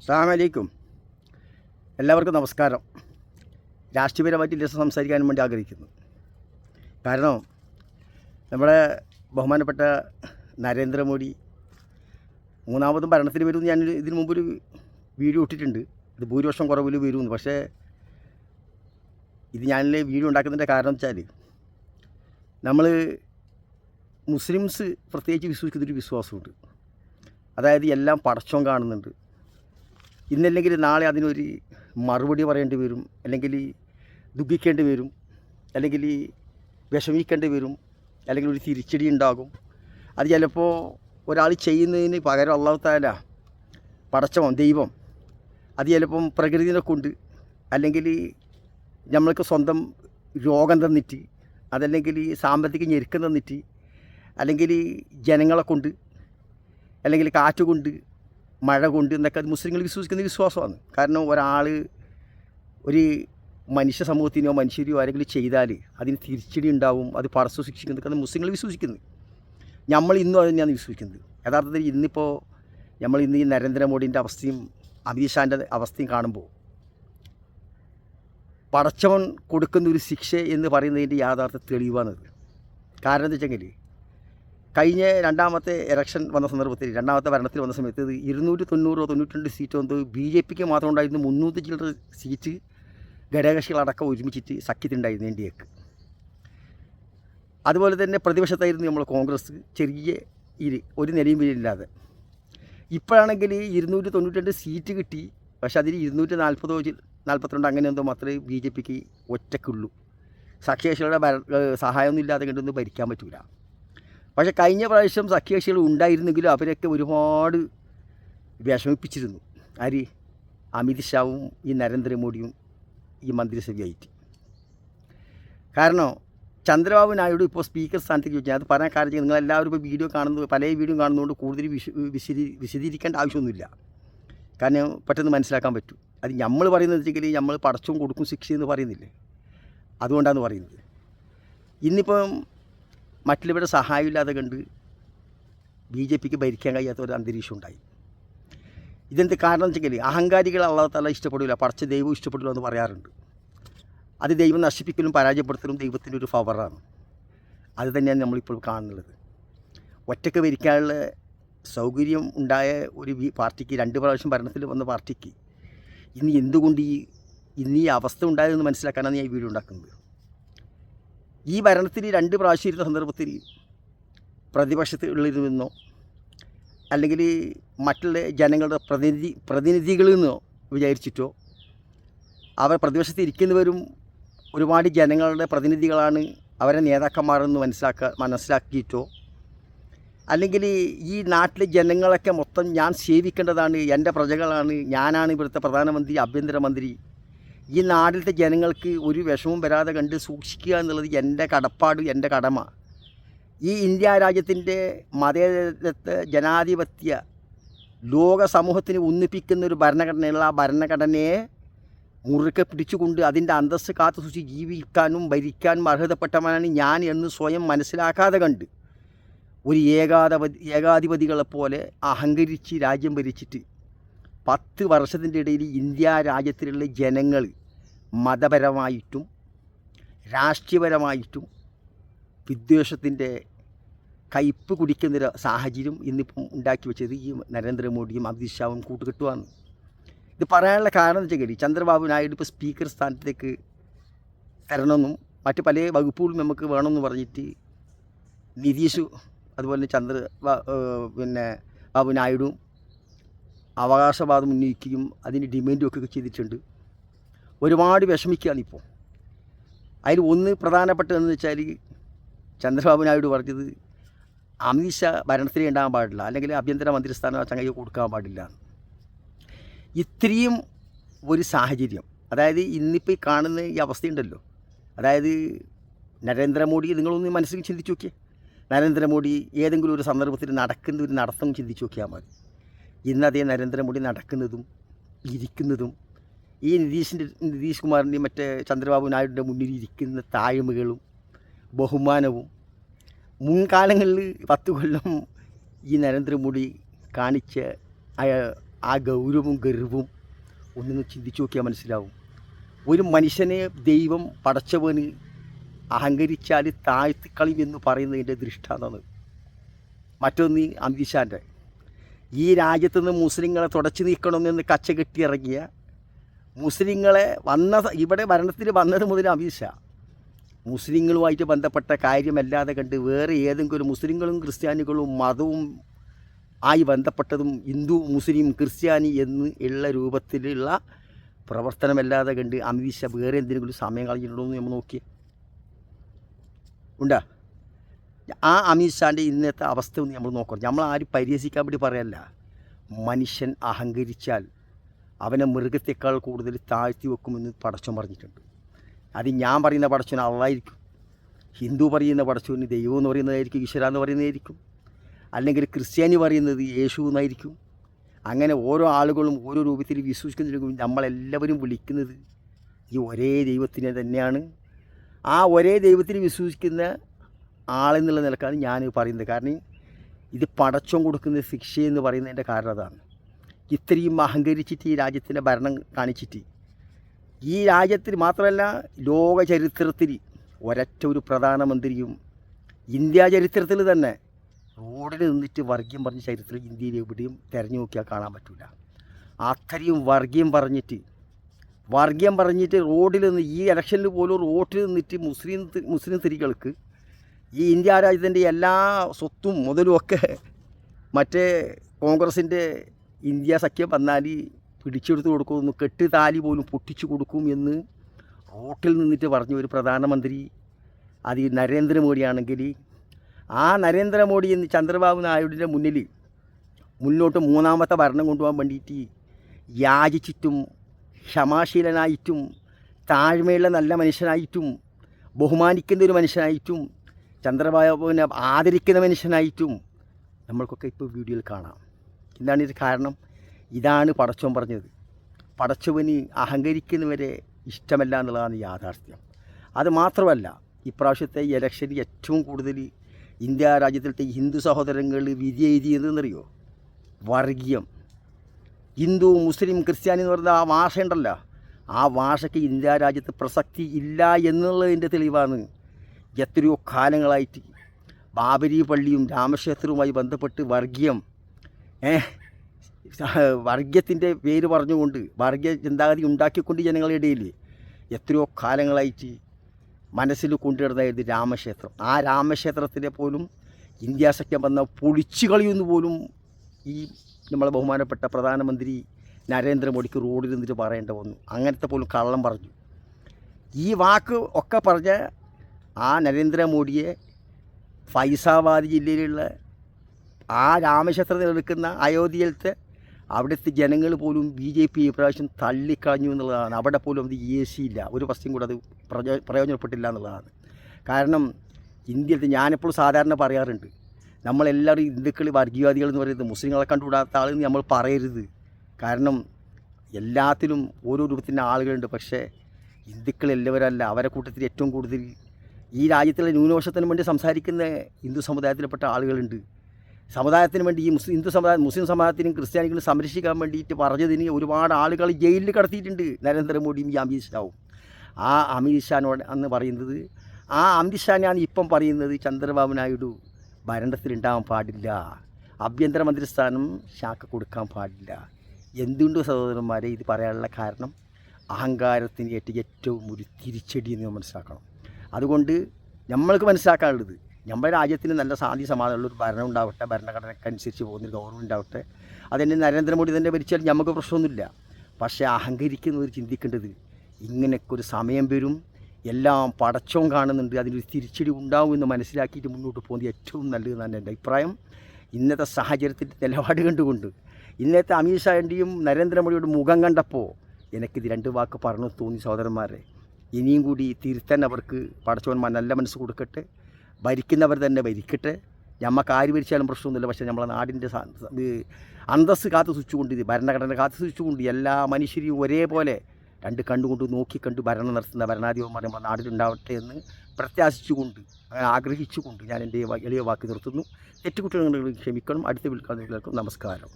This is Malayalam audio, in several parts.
അസ്സാമലൈക്കും എല്ലാവർക്കും നമസ്കാരം. രാഷ്ട്രീയപരമായിട്ട് രസം സംസാരിക്കാൻ വേണ്ടി ആഗ്രഹിക്കുന്നു. കാരണം നമ്മുടെ ബഹുമാനപ്പെട്ട നരേന്ദ്രമോദി മൂന്നാമതും ഭരണത്തിന് വരുമെന്ന് ഞാൻ ഇതിനു മുമ്പൊരു വീഡിയോ ഇട്ടിട്ടുണ്ട്. ഇത് ഭൂരിപക്ഷം കുറവിൽ വരുമെന്ന്. പക്ഷേ ഇത് ഞാൻ വീഡിയോ ഉണ്ടാക്കുന്നതിന്റെ കാരണം വെച്ചാൽ നമ്മൾ മുസ്ലിംസ് പ്രത്യേകിച്ച് വിശ്വസിക്കുന്നൊരു വിശ്വാസമുണ്ട്. അതായത് എല്ലാം പടച്ചോൻ കാണുന്നുണ്ട്. ഇന്നല്ലെങ്കിൽ നാളെ അതിനൊരു മറുപടി പറയേണ്ടി വരും. അല്ലെങ്കിൽ ദുഃഖിക്കേണ്ടി വരും. അല്ലെങ്കിൽ വിഷമിക്കേണ്ടി വരും. അല്ലെങ്കിൽ ഒരു തിരിച്ചടി ഉണ്ടാകും. അത് ചിലപ്പോൾ ഒരാൾ ചെയ്യുന്നതിന് പകരം അള്ളാഹു താല പടച്ചവൻ ദൈവം അത് ചിലപ്പം പ്രകൃതിനെ കൊണ്ട് അല്ലെങ്കിൽ നമ്മൾക്ക് സ്വന്തം രോഗം തന്നിട്ട് അതല്ലെങ്കിൽ സാമ്പത്തിക ഞെരുക്കം തന്നിട്ട് അല്ലെങ്കിൽ ജനങ്ങളെ കൊണ്ട് അല്ലെങ്കിൽ കാറ്റ് കൊണ്ട് മഴ കൊണ്ട് എന്നൊക്കെ അത് മുസ്ലിങ്ങൾ വിശ്വസിക്കുന്ന വിശ്വാസമാണ്. കാരണം ഒരാൾ ഒരു മനുഷ്യ സമൂഹത്തിനോ മനുഷ്യരെയോ ആരെങ്കിലും ചെയ്താൽ അതിന് തിരിച്ചടി ഉണ്ടാവും അത് പടച്ചു ശിക്ഷിക്കുന്നതൊക്കെ മുസ്ലിങ്ങൾ വിശ്വസിക്കുന്നത് നമ്മൾ ഇന്നും അത് തന്നെയാണ് വിശ്വസിക്കുന്നത്. യഥാർത്ഥത്തിൽ ഇന്നിപ്പോൾ നമ്മൾ ഇന്ന് ഈ നരേന്ദ്രമോദിന്റെ അവസ്ഥയും അമിത് ഷാന്റെ അവസ്ഥയും കാണുമ്പോൾ പടച്ചവൻ കൊടുക്കുന്ന ഒരു ശിക്ഷ എന്ന് പറയുന്നതിന്റെ യാഥാർത്ഥ തെളിവാണത് കാരണം എന്താ വെച്ചെങ്കിൽ കഴിഞ്ഞ രണ്ടാമത്തെ ഇലക്ഷൻ വന്ന സന്ദർഭത്തിൽ രണ്ടാമത്തെ ഭരണത്തിൽ വന്ന സമയത്ത് ഇരുന്നൂറ്റി തൊണ്ണൂറോ തൊണ്ണൂറ്റി രണ്ട് സീറ്റോ എന്തോ ബി ജെ പിക്ക് മാത്രം ഉണ്ടായിരുന്നു മുന്നൂറ്റി ചില്ലറ സീറ്റ് ഘടകകക്ഷികളടക്കം ഒരുമിച്ചിട്ട് സഖ്യത്തിനുണ്ടായിരുന്നു എൻ ഡി എക്ക്. അതുപോലെ തന്നെ പ്രതിപക്ഷത്തായിരുന്നു നമ്മൾ കോൺഗ്രസ് ചെറിയ ഇരി ഒരു നിലയും വിലയില്ലാതെ ഇപ്പോഴാണെങ്കിൽ ഇരുന്നൂറ്റി തൊണ്ണൂറ്റി രണ്ട് സീറ്റ് കിട്ടി പക്ഷേ അതിൽ ഇരുന്നൂറ്റി നാൽപ്പതോ നാൽപ്പത്തിരണ്ട് അങ്ങനെ എന്തോ മാത്രമേ ബി ജെ പിക്ക് ഒറ്റയ്ക്കുള്ളൂ. സഖ്യകക്ഷികളുടെ ഭര- സഹായമൊന്നും ഇല്ലാതെ കണ്ടൊന്നും ഭരിക്കാൻ പറ്റില്ല പക്ഷേ കഴിഞ്ഞ പ്രാവശ്യം സഖ്യകക്ഷികൾ ഉണ്ടായിരുന്നെങ്കിലും അവരൊക്കെ ഒരുപാട് വിഷമിപ്പിച്ചിരുന്നു. ആര്? അമിത് ഷാവും ഈ നരേന്ദ്രമോദിയും ഈ മന്ത്രിസഭയായിട്ട്. കാരണം ചന്ദ്രബാബു നായിഡു ഇപ്പോൾ സ്പീക്കർ സ്ഥാനത്തേക്ക് വെച്ചാൽ അത് പറയാൻ കാര്യം നിങ്ങൾ എല്ലാവരും ഇപ്പോൾ വീഡിയോ കാണുന്നത് പല വീഡിയോ കാണുന്നതുകൊണ്ട് കൂടുതൽ വിശ വിശദീ വിശദീകരിക്കേണ്ട ആവശ്യമൊന്നുമില്ല. കാരണം പെട്ടെന്ന് മനസ്സിലാക്കാൻ പറ്റും. അത് നമ്മൾ പറയുന്നത് വെച്ചെങ്കിൽ നമ്മൾ പടച്ചും കൊടുക്കും ശിക്ഷ എന്ന് പറയുന്നില്ലേ? അതുകൊണ്ടാണ് പറയുന്നത്. ഇന്നിപ്പം മറ്റുള്ളവരുടെ സഹായമില്ലാതെ കണ്ട് ബി ജെ പിക്ക് ഭരിക്കാൻ കഴിയാത്ത ഒരു അന്തരീക്ഷം ഉണ്ടായി. ഇതെന്ത് കാരണം വെച്ചെങ്കിൽ അഹങ്കാരികൾ അള്ളാഹത്തല്ല ഇഷ്ടപ്പെടില്ല പടച്ച ദൈവം ഇഷ്ടപ്പെടില്ല എന്ന് പറയാറുണ്ട്. അത് ദൈവം നശിപ്പിക്കലും പരാജയപ്പെടുത്തലും ദൈവത്തിന്റെ ഒരു ഫവറാണ് അത് തന്നെയാണ് നമ്മളിപ്പോൾ കാണുന്നത്. ഒറ്റയ്ക്ക് ഭരിക്കാനുള്ള സൗകര്യം ഉണ്ടായ ഒരു പാർട്ടിക്ക് രണ്ട് പ്രാവശ്യം ഭരണത്തിൽ വന്ന പാർട്ടിക്ക് ഇനി എന്തുകൊണ്ട് ഈ ഇന്ന് അവസ്ഥ ഉണ്ടായതെന്ന് മനസ്സിലാക്കാനാണ് ഞാൻ ഈ വീഡിയോ ഉണ്ടാക്കുന്നത്. ഈ ഭരണത്തിൽ രണ്ട് പ്രാവശ്യം ഇരുന്ന സന്ദർഭത്തിൽ പ്രതിപക്ഷത്ത് നിന്നോ അല്ലെങ്കിൽ മറ്റുള്ള ജനങ്ങളുടെ പ്രതിനിധി പ്രതിനിധികളിൽ നിന്നോ വിചാരിച്ചിട്ടോ അവർ പ്രതിപക്ഷത്ത് ഇരിക്കുന്നവരും ഒരുപാട് ജനങ്ങളുടെ പ്രതിനിധികളാണ് അവരെ നേതാക്കന്മാരെന്ന് മനസ്സിലാക്ക മനസ്സിലാക്കിയിട്ടോ അല്ലെങ്കിൽ ഈ നാട്ടിലെ ജനങ്ങളൊക്കെ മൊത്തം ഞാൻ സേവിക്കേണ്ടതാണ് എന്റെ പ്രജകളാണ് ഞാനാണ് ഇവിടുത്തെ പ്രധാനമന്ത്രി ആഭ്യന്തരമന്ത്രി ഈ നാട്ടിലത്തെ ജനങ്ങൾക്ക് ഒരു വിഷമവും വരാതെ കണ്ട് സൂക്ഷിക്കുക എന്നുള്ളത് എന്റെ കടപ്പാട് എന്റെ കടമ. ഈ ഇന്ത്യ രാജ്യത്തിന്റെ മതേതരത്തെ ജനാധിപത്യ ലോക സമൂഹത്തിന് ഒന്നിപ്പിക്കുന്ന ഒരു ഭരണഘടനയുള്ള ആ ഭരണഘടനയെ മുറുക്കെ പിടിച്ചുകൊണ്ട് അതിന്റെ അന്തസ്സ് കാത്തു സൂക്ഷിച്ച് ജീവിക്കാനും ഭരിക്കാനും അർഹതപ്പെട്ടവനാണ് ഞാൻ എന്ന് സ്വയം മനസ്സിലാക്കാതെ കണ്ട് ഒരു ഏകാധിപതി ഏകാധിപതികളെപ്പോലെ അഹങ്കരിച്ച് രാജ്യം ഭരിച്ചിട്ട് പത്ത് വർഷത്തിന്റെ ഇടയിൽ ഇന്ത്യ രാജ്യത്തിലുള്ള ജനങ്ങൾ മതപരമായിട്ടും രാഷ്ട്രീയപരമായിട്ടും വിദ്വേഷത്തിന്റെ കയ്പ് കുടിക്കുന്നൊരു സാഹചര്യം ഇന്നിപ്പം ഉണ്ടാക്കി വെച്ചത് ഈ നരേന്ദ്രമോദിയും അമിത് ഷാവും കൂട്ടുകെട്ടുമാണ്. ഇത് പറയാനുള്ള കാരണം എന്ന് വെച്ചാൽ ചന്ദ്രബാബു നായിഡു ഇപ്പോൾ സ്പീക്കർ സ്ഥാനത്തേക്ക് തരണമെന്നും മറ്റ് പല വകുപ്പുകളും നമുക്ക് വേണമെന്ന് പറഞ്ഞിട്ട് നിതീഷ് അതുപോലെ തന്നെ ചന്ദ്ര പിന്നെ ബാബു നായിഡുവും അവകാശവാദം ഉന്നയിക്കുകയും അതിന് ഡിമാൻഡും ഒക്കെ ചെയ്തിട്ടുണ്ട്. ഒരുപാട് വിഷമിക്കുകയാണ് ഇപ്പോൾ. അതിൽ ഒന്ന് പ്രധാനപ്പെട്ടതെന്ന് വെച്ചാൽ ചന്ദ്രബാബു നായിഡു പറഞ്ഞത് അമിത് ഷാ ഭരണത്തിൽ ഉണ്ടാകാൻ പാടില്ല അല്ലെങ്കിൽ ആഭ്യന്തര മന്ത്രിസ്ഥാനം ചങ്ങയ്ക്ക് കൊടുക്കാൻ പാടില്ല. ഇത്രയും ഒരു സാഹചര്യം അതായത് ഇന്നിപ്പോൾ ഈ കാണുന്ന ഈ അവസ്ഥയുണ്ടല്ലോ. അതായത് നരേന്ദ്രമോദി നിങ്ങളൊന്ന് മനസ്സിൽ ചിന്തിച്ചു നോക്കിയേ. നരേന്ദ്രമോദി ഏതെങ്കിലും ഒരു സന്ദർഭത്തിൽ നടക്കുന്ന ഒരു നടത്തം ചിന്തിച്ചു നോക്കിയാൽ മതി. ഇന്നതേ നരേന്ദ്രമോദി നടക്കുന്നതും ഇരിക്കുന്നതും ഈ നിതീഷിന്റെ നിതീഷ് കുമാറിന്റെയും മറ്റേ ചന്ദ്രബാബു നായിഡുവിന്റെ മുന്നിൽ ഇരിക്കുന്ന താഴ്മകളും ബഹുമാനവും മുൻകാലങ്ങളിൽ പത്ത് കൊല്ലം ഈ നരേന്ദ്രമോദി കാണിച്ച ആ ഗൗരവവും ഗർവവും ഒന്നൊന്ന് ചിന്തിച്ചു നോക്കിയാൽ മനസ്സിലാവും. ഒരു മനുഷ്യനെ ദൈവം പടച്ചവന് അഹങ്കരിച്ചാൽ താഴ്ത്തിക്കളി എന്ന് പറയുന്നതിന്റെ ദൃഷ്ടാന്തമാണ്. മറ്റൊന്ന് അമിത്ഷാന്റെ ഈ രാജ്യത്തുനിന്ന് മുസ്ലിങ്ങളെ തുടച്ചു നീക്കണമെന്ന് കച്ച കെട്ടിയിറങ്ങിയ മുസ്ലിങ്ങളെ വന്ന ഇവിടെ ഭരണത്തിൽ വന്നത് മുതൽ അമീഷ മുസ്ലിങ്ങളുമായിട്ട് ബന്ധപ്പെട്ട കാര്യമല്ലാതെ കണ്ട് വേറെ ഏതെങ്കിലും മുസ്ലിങ്ങളും ക്രിസ്ത്യാനികളും മതവും ആയി ബന്ധപ്പെട്ടതും ഹിന്ദു മുസ്ലിം ക്രിസ്ത്യാനി എന്ന് ഉള്ള രൂപത്തിലുള്ള പ്രവർത്തനമല്ലാതെ കണ്ട് അമീഷ വേറെ എന്തെങ്കിലും സമയം കളഞ്ഞിട്ടുണ്ടോ എന്ന് നമ്മൾ നോക്കിയേ. ഉണ്ടാ? ആ അമിത്ഷാന്റെ ഇന്നത്തെ അവസ്ഥ ഒന്ന് നമ്മൾ നോക്കണം. നമ്മൾ ആരും പരിഹസിക്കാൻ വേണ്ടി പറയല്ല. മനുഷ്യൻ അഹങ്കരിച്ചാൽ അവനെ മൃഗത്തെക്കാൾ കൂടുതൽ താഴ്ത്തി വെക്കുമെന്ന് പടച്ചോൻ പറഞ്ഞിട്ടുണ്ട്. അത് ഞാൻ പറയുന്ന പടച്ചോൻ അള്ളായിരിക്കും. ഹിന്ദു പറയുന്ന പടച്ചോന് ദൈവം എന്ന് പറയുന്നതായിരിക്കും ഈശ്വര എന്ന് പറയുന്നതായിരിക്കും. അല്ലെങ്കിൽ ക്രിസ്ത്യാനി പറയുന്നത് യേശു എന്നായിരിക്കും. അങ്ങനെ ഓരോ ആളുകളും ഓരോ രൂപത്തിൽ വിശ്വസിക്കുന്നതിനും നമ്മളെല്ലാവരും വിളിക്കുന്നത് ഈ ഒരേ ദൈവത്തിനെ തന്നെയാണ്. ആ ഒരേ ദൈവത്തിൽ വിശ്വസിക്കുന്ന ആളെന്നുള്ള നിലക്കാണ് ഞാൻ പറയുന്നത്. കാരണം ഇത് പടച്ചം കൊടുക്കുന്ന ശിക്ഷയെന്ന് പറയുന്നതിന്റെ കാരണം അതാണ്. ഇത്രയും അഹങ്കരിച്ചിട്ട് ഈ രാജ്യത്തിന്റെ ഭരണം കാണിച്ചിട്ട്. ഈ രാജ്യത്തിൽ മാത്രമല്ല ലോക ചരിത്രത്തിൽ ഒരൊറ്റ ഒരു പ്രധാനമന്ത്രിയും ഇന്ത്യ ചരിത്രത്തിൽ തന്നെ റോഡിൽ നിന്നിട്ട് വർഗീയം പറഞ്ഞ ചരിത്രം ഇന്ത്യയിൽ എവിടെയും തിരഞ്ഞു നോക്കിയാൽ കാണാൻ പറ്റില്ല അത്രയും വർഗീയം പറഞ്ഞിട്ട് വർഗീയം പറഞ്ഞിട്ട് റോഡിൽ നിന്ന് ഈ ഇലക്ഷനിൽ പോലും റോഡിൽ നിന്നിട്ട് മുസ്ലിം മുസ്ലിം സ്ത്രീകൾക്ക് ഈ ഇന്ത്യ രാജ്യത്തിന്റെ എല്ലാ സ്വത്തും മുതലും ഒക്കെ മറ്റേ കോൺഗ്രസിന്റെ ഇന്ത്യ സഖ്യം വന്നാൽ പിടിച്ചെടുത്ത് കൊടുക്കുമെന്ന് കെട്ട് താലി പോലും പൊട്ടിച്ചു കൊടുക്കും എന്ന് റോട്ടിൽ നിന്നിട്ട് പറഞ്ഞ ഒരു പ്രധാനമന്ത്രി അത് നരേന്ദ്രമോദിയാണെങ്കിൽ ആ നരേന്ദ്രമോദി എന്ന് ചന്ദ്രബാബു നായിഡുവിന്റെ മുന്നിൽ മുന്നോട്ട് മൂന്നാമത്തെ ഭരണം കൊണ്ടുപോകാൻ വേണ്ടിയിട്ട് യാചിച്ചിട്ടും ക്ഷമാശീലനായിട്ടും താഴ്മയുള്ള നല്ല മനുഷ്യനായിട്ടും ബഹുമാനിക്കുന്ന ഒരു മനുഷ്യനായിട്ടും ചന്ദ്രബാബുവിനെ ആദരിക്കുന്ന മനുഷ്യനായിട്ടും നമ്മൾക്കൊക്കെ ഇപ്പോൾ വീഡിയോയിൽ കാണാം. എന്താണ് ഇത് കാരണം? ഇതാണ് പടച്ചവൻ പറഞ്ഞത്. പടച്ചവന് അഹങ്കരിക്കുന്നവരെ ഇഷ്ടമല്ല എന്നുള്ളതാണ് യാഥാർത്ഥ്യം. അത് മാത്രമല്ല ഇപ്രാവശ്യത്തെ ഇലക്ഷൻ ഏറ്റവും കൂടുതൽ ഇന്ത്യ രാജ്യത്തിലത്തെ ഹിന്ദു സഹോദരങ്ങൾ വിധി എഴുതിയതെന്നറിയോ? വർഗീയം. ഹിന്ദു മുസ്ലിം ക്രിസ്ത്യാനി എന്ന് പറയുന്ന ആ ഭാഷ ഉണ്ടല്ലോ. ആ ഭാഷയ്ക്ക് ഇന്ത്യ രാജ്യത്ത് പ്രസക്തി ഇല്ല എന്നുള്ളതിന്റെ തെളിവാണ് എത്രയോ കാലങ്ങളായിട്ട് ബാബരി പള്ളിയും രാമക്ഷേത്രവുമായി ബന്ധപ്പെട്ട് വർഗീയം വർഗീയത്തിന്റെ പേര് പറഞ്ഞുകൊണ്ട് വർഗീയ ചിന്താഗതി ഉണ്ടാക്കിക്കൊണ്ട് ജനങ്ങളുടെ ഇടയിൽ എത്രയോ കാലങ്ങളായിട്ട് മനസ്സിൽ കൊണ്ടുവരുന്നതായിരുന്നു രാമക്ഷേത്രം. ആ രാമക്ഷേത്രത്തിനെ പോലും ഇന്ത്യ സഖ്യം വന്ന പൊളിച്ചു പോലും ഈ നമ്മളെ ബഹുമാനപ്പെട്ട പ്രധാനമന്ത്രി നരേന്ദ്രമോദിക്ക് റോഡിൽ നിന്നിട്ട് പറയേണ്ട വന്നു. അങ്ങനത്തെ പോലും കള്ളം പറഞ്ഞു. ഈ വാക്ക് ഒക്കെ പറഞ്ഞ ആ നരേന്ദ്രമോദിയെ ഫൈസാബാദ് ജില്ലയിലുള്ള ആ രാമക്ഷേത്രത്തിൽ നിലനിൽക്കുന്ന അയോധ്യയിലത്തെ അവിടുത്തെ ജനങ്ങൾ പോലും ബി ജെ പി ഇപ്രാവശ്യം തള്ളിക്കളഞ്ഞു എന്നുള്ളതാണ്. അവിടെ പോലും അത് എ സി ഇല്ല ഒരു പ്രശ്നം കൂടെ അത് പ്രയോ പ്രയോജനപ്പെട്ടില്ല എന്നുള്ളതാണ്. കാരണം ഇന്ത്യയിൽ ഞാനിപ്പോൾ സാധാരണ പറയാറുണ്ട് നമ്മളെല്ലാവരും ഹിന്ദുക്കൾ വർഗീയവാദികൾ എന്ന് പറയുന്നത് മുസ്ലിങ്ങളെ കണ്ടുകൂടാത്ത ആളെന്ന് നമ്മൾ പറയരുത്. കാരണം എല്ലാത്തിലും ഓരോ രൂപത്തിന്റെ ആളുകളുണ്ട്. പക്ഷേ ഹിന്ദുക്കൾ എല്ലാവരല്ല. അവരെ കൂട്ടത്തിൽ ഏറ്റവും കൂടുതൽ ഈ രാജ്യത്തിലെ ന്യൂനപക്ഷത്തിന് വേണ്ടി സംസാരിക്കുന്ന ഹിന്ദു സമുദായത്തിൽപ്പെട്ട ആളുകളുണ്ട്. സമുദായത്തിന് വേണ്ടി ഈ മുസ്ലിം ഹിന്ദു സമുദായ മുസ്ലിം സമുദായത്തിനും ക്രിസ്ത്യാനികളും സംരക്ഷിക്കാൻ വേണ്ടിയിട്ട് പറഞ്ഞതിന് ഒരുപാട് ആളുകൾ ജയിലിൽ കടത്തിയിട്ടുണ്ട്. നരേന്ദ്രമോദിയും ഈ അമിത് ഷാവും. ആ അമിത് ഷാനോട് എന്ന് പറയുന്നത് ആ അമിത് ഷാനാണ് ഇപ്പം പറയുന്നത് ചന്ദ്രബാബു നായിഡു ഭരണത്തിലുണ്ടാകാൻ പാടില്ല. ആഭ്യന്തരമന്ത്രി സ്ഥാനം ഷാക്ക് കൊടുക്കാൻ പാടില്ല. എന്തുകൊണ്ട് സഹോദരന്മാരെ ഇത് പറയാനുള്ള കാരണം? അഹങ്കാരത്തിന് ഏറ്റ ഏറ്റവും ഒരു തിരിച്ചടി എന്ന് മനസ്സിലാക്കണം. അതുകൊണ്ട് നമ്മൾക്ക് മനസ്സിലാക്കാനുള്ളത് നമ്മുടെ രാജ്യത്തിന് നല്ല ശാന്തി സമാധാനമുള്ള ഒരു ഭരണം ഉണ്ടാവട്ടെ ഭരണഘടനയ്ക്ക് അനുസരിച്ച് പോകുന്നൊരു ഗവൺമെന്റ് ഉണ്ടാവട്ടെ. അതെന്നെ നരേന്ദ്രമോദി തന്നെ ഭരിച്ചാൽ നമുക്ക് പ്രശ്നമൊന്നുമില്ല. പക്ഷേ അഹങ്കരിക്കുന്നവർ ചിന്തിക്കേണ്ടത് ഇങ്ങനെയൊക്കെ ഒരു സമയം വരും എല്ലാം പടച്ചവും കാണുന്നുണ്ട് അതിനൊരു തിരിച്ചടി ഉണ്ടാവും എന്ന് മനസ്സിലാക്കിയിട്ട് മുന്നോട്ട് പോകുന്നത് ഏറ്റവും നല്ലതെന്നാണ് എന്റെ അഭിപ്രായം. ഇന്നത്തെ സാഹചര്യത്തിന്റെ നിലപാട് കണ്ടുകൊണ്ട് ഇന്നത്തെ അമിത്ഷാന്റെയും നരേന്ദ്രമോദിയുടെ മുഖം കണ്ടപ്പോൾ എനിക്കിത് രണ്ട് വാക്ക് പറഞ്ഞു തോന്നി സഹോദരന്മാരെ. ഇനിയും കൂടി തിരുത്താൻ അവർക്ക് പടച്ചവന്മാർ നല്ല മനസ്സ് കൊടുക്കട്ടെ. ഭരിക്കുന്നവർ തന്നെ ഭരിക്കട്ടെ. ഞമ്മക്ക് ആര് ഭരിച്ചാലും പ്രശ്നമൊന്നുമില്ല. പക്ഷേ നമ്മളെ നാടിന്റെ അന്തസ് അന്തസ്സ് കാത്തു സൂക്ഷിച്ചുകൊണ്ട് ഇത് ഭരണഘടന കാത്തു സൂക്ഷിച്ചുകൊണ്ട് എല്ലാ മനുഷ്യരെയും ഒരേപോലെ രണ്ട് കണ്ടുകൊണ്ട് നോക്കിക്കണ്ട് ഭരണം നടത്തുന്ന ഭരണാധിപന്മാർ നമ്മുടെ നാട്ടിലുണ്ടാവട്ടെ എന്ന് പ്രത്യാശിച്ചുകൊണ്ട് അങ്ങനെ ആഗ്രഹിച്ചുകൊണ്ട് ഞാൻ എന്റെ എളിയ വാക്ക് നിർത്തുന്നു. തെറ്റുകുറ്റങ്ങൾ ക്ഷമിക്കണം. അടുത്ത വിൽക്കാൻ നമസ്കാരം.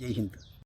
ജയ് ഹിന്ദ്.